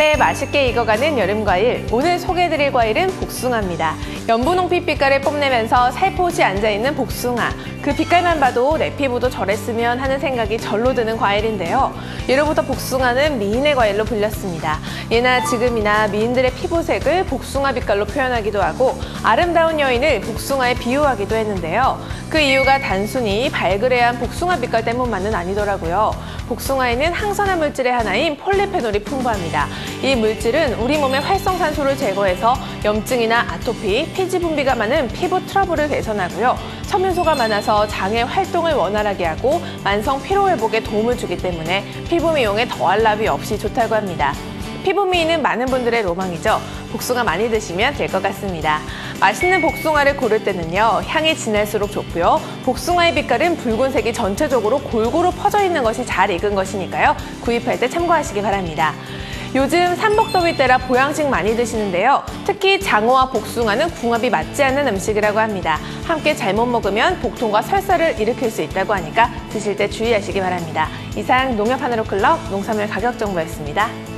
빛깔에 맛있게 익어가는 여름 과일. 오늘 소개해드릴 과일은 복숭아입니다. 연분홍빛 빛깔을 뽐내면서 살포시 앉아있는 복숭아. 그 빛깔만 봐도 내 피부도 저랬으면 하는 생각이 절로 드는 과일인데요. 예로부터 복숭아는 미인의 과일로 불렸습니다. 예나 지금이나 미인들의 피부색을 복숭아 빛깔로 표현하기도 하고 아름다운 여인을 복숭아에 비유하기도 했는데요. 그 이유가 단순히 발그레한 복숭아 빛깔 때문만은 아니더라고요. 복숭아에는 항산화 물질의 하나인 폴리페놀이 풍부합니다. 이 물질은 우리 몸의 활성산소를 제거해서 염증이나 아토피, 피지 분비가 많은 피부 트러블을 개선하고요. 섬유소가 많아서 장의 활동을 원활하게 하고 만성 피로 회복에 도움을 주기 때문에 피부 미용에 더할 나위 없이 좋다고 합니다. 피부 미인은 많은 분들의 로망이죠. 복숭아 많이 드시면 될 것 같습니다. 맛있는 복숭아를 고를 때는요. 향이 진할수록 좋고요. 복숭아의 빛깔은 붉은색이 전체적으로 골고루 퍼져 있는 것이 잘 익은 것이니까요. 구입할 때 참고하시기 바랍니다. 요즘 삼복더위 때라 보양식 많이 드시는데요. 특히 장어와 복숭아는 궁합이 맞지 않는 음식이라고 합니다. 함께 잘못 먹으면 복통과 설사를 일으킬 수 있다고 하니까 드실 때 주의하시기 바랍니다. 이상 농협 하나로 클럽 농산물 가격 정보였습니다.